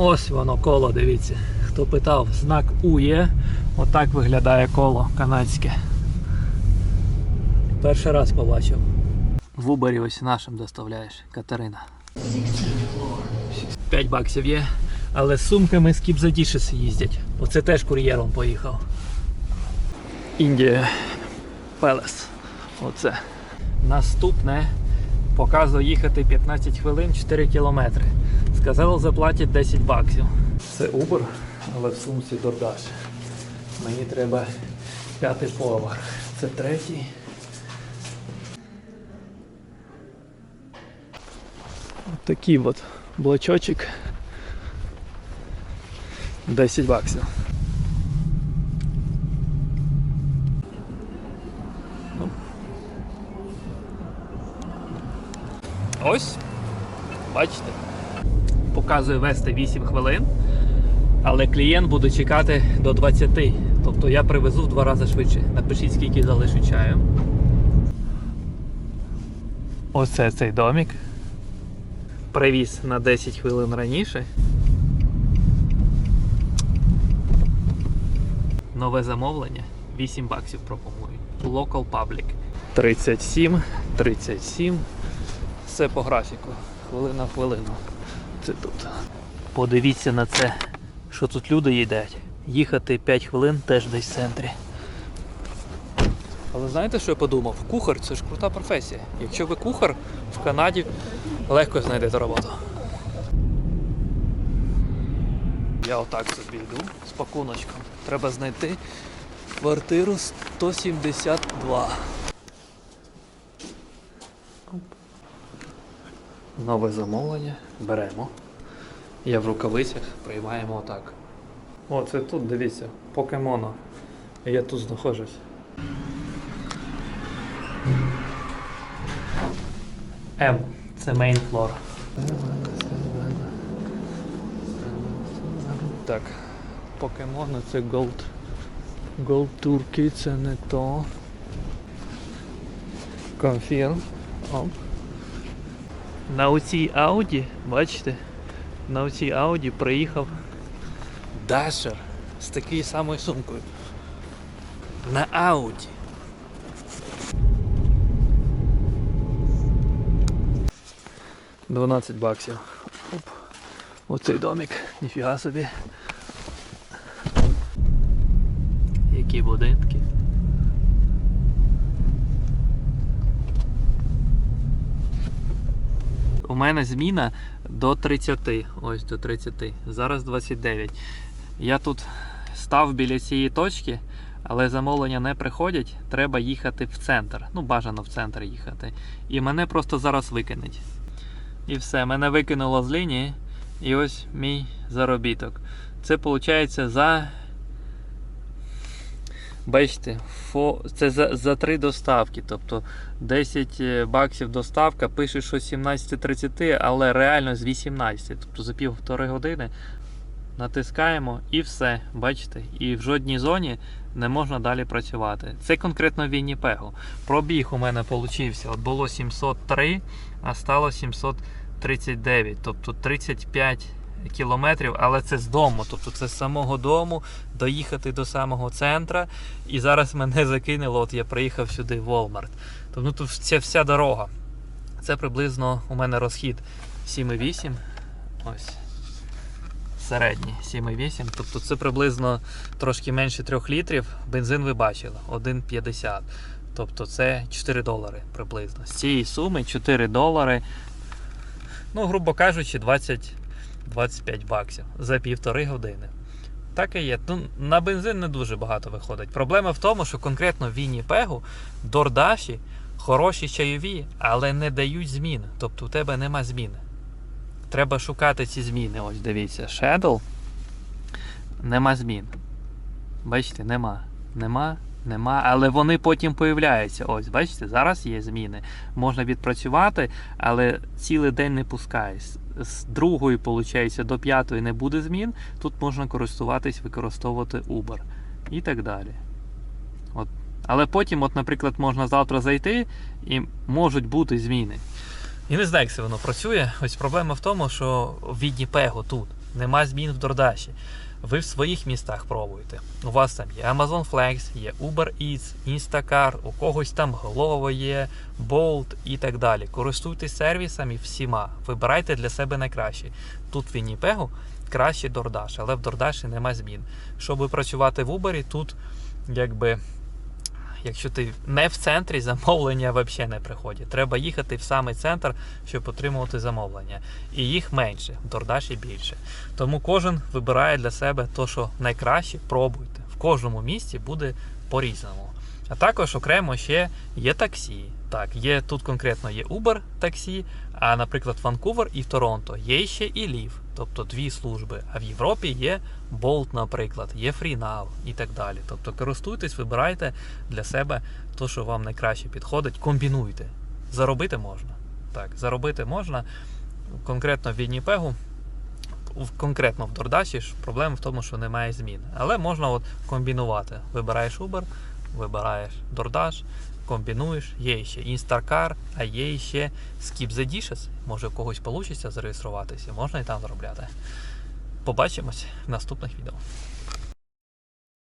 Ось воно коло, дивіться. Хто питав, знак У є. Отак виглядає коло канадське. Перший раз побачив. В Убері ось нашим доставляєш, Катерина. 5 баксів є. Але з сумками з Кіпзадішес їздять. Оце теж кур'єром поїхав. Індія Пелес. Оце. Наступне показує їхати 15 хвилин 4 кілометри. Сказали, заплатять 10 баксів. Це Uber, але в сумці DoorDash. Мені треба п'ятий поверх. Це третій. Такий от блочочок. 10 баксів. Ну. Ось. Бачите? Показує вести 8 хвилин, але клієнт буде чекати до 20. Тобто я привезу в два рази швидше. Напишіть, скільки залишу чаю. Оце цей домик. Привіз на 10 хвилин раніше. Нове замовлення 8 баксів пропонують. Local Public. 37, 37. Все по графіку. Хвилина в хвилину. Це тут. Подивіться на це, що тут люди їдять. Їхати 5 хвилин теж десь в центрі. Але знаєте, що я подумав? Кухар це ж крута професія. Якщо ви кухар в Канаді, легко знайдете роботу. Я отак собі йду з пакуночком. Треба знайти квартиру 172. Нове замовлення. Беремо. Я в рукавицях приймаємо отак. О, це тут, дивіться, покемоно. Я тут знаходжусь. М. Це main floor. Так. Покемони це Gold. Gold Turkey це не то. Confirm. Оп. На оцій Audi, бачите? На оцій Audi приїхав Dasher з такою самою сумкою. На Audi. Дванадцять баксів. Оп. Оцей домик, ніфіга собі. Які будинки. У мене зміна до 30. Ось до 30. Зараз 29. Я тут став біля цієї точки, але замовлення не приходять. Треба їхати в центр. Ну, бажано в центр їхати. І мене просто зараз викинуть. І все, мене викинуло з лінії. І ось мій заробіток. Це виходить за. Бачите, це за, за три доставки. Тобто 10 баксів доставка, пише, що з 17.30, але реально з 18. Тобто за півтори години натискаємо і все. Бачите? І в жодній зоні не можна далі працювати. Це конкретно Вінніпегу. Пробіг у мене получився. От було 703, а стало 739. Тобто 35 кілометрів, але це з дому. Тобто це з самого дому доїхати до самого центра. І зараз мене закинуло. От я приїхав сюди в Walmart. Тобто тут ця вся дорога. Це приблизно у мене розхід 7,8. Ось. Середній 7,8. Тобто це приблизно трошки менше 3 літрів. Бензин ви бачили 1,50. Тобто це 4 долари приблизно. З цієї суми 4 долари. Ну, грубо кажучи, 20 25 баксів за півтори години. Так і є. Ну, на бензин не дуже багато виходить. Проблема в тому, що конкретно в Вінніпегу Дордаші хороші чайові, але не дають змін. Тобто у тебе нема зміни. Треба шукати ці зміни. Ось дивіться, Shadow. Нема змін. Бачите, нема. Нема, нема. Але вони потім появляються. Ось, бачите, зараз є зміни. Можна відпрацювати, але цілий день не пускає. З- другої, виходить, до п'ятої не буде змін. Тут можна користуватись, використовувати Uber і так далі. От. Але потім, от, наприклад, можна завтра зайти і можуть бути зміни. Я не знаю, як це воно працює. Ось проблема в тому, що в Відніпегу тут Нема змін в Дордаші. Ви в своїх містах пробуєте. У вас там є Amazon Flex, є Uber Eats, Instacart, у когось там Glovo є, Bolt і так далі. Користуйтесь сервісами всіма. Вибирайте для себе найкраще. Тут в Вінніпегу краще DoorDash, але в DoorDash нема змін. Щоб працювати в Uber, тут якби. Якщо ти не в центрі, замовлення взагалі не приходять. Треба їхати в самий центр, щоб отримувати замовлення. І їх менше, в Дордаші більше. Тому кожен вибирає для себе то, що найкраще, пробуйте. В кожному місті буде по-різному. А також окремо ще є таксі. Так, є тут конкретно є Uber таксі, а наприклад, Ванкувер і Торонто є ще і Лів, тобто дві служби. А в Європі є Bolt, наприклад, є FreeNow і так далі. Тобто користуйтесь, вибирайте для себе те, що вам найкраще підходить, комбінуйте. Заробити можна. Так, заробити можна. Конкретно в Вінніпегу, конкретно в ж проблема в тому, що немає змін. Але можна от комбінувати. Вибираєш Uber, вибираєш DoorDash, комбінуєш, є ще Instacar, а є ще Skip the Dishes. Може у когось вийде зареєструватися, можна і там заробляти. Побачимось в наступних відео.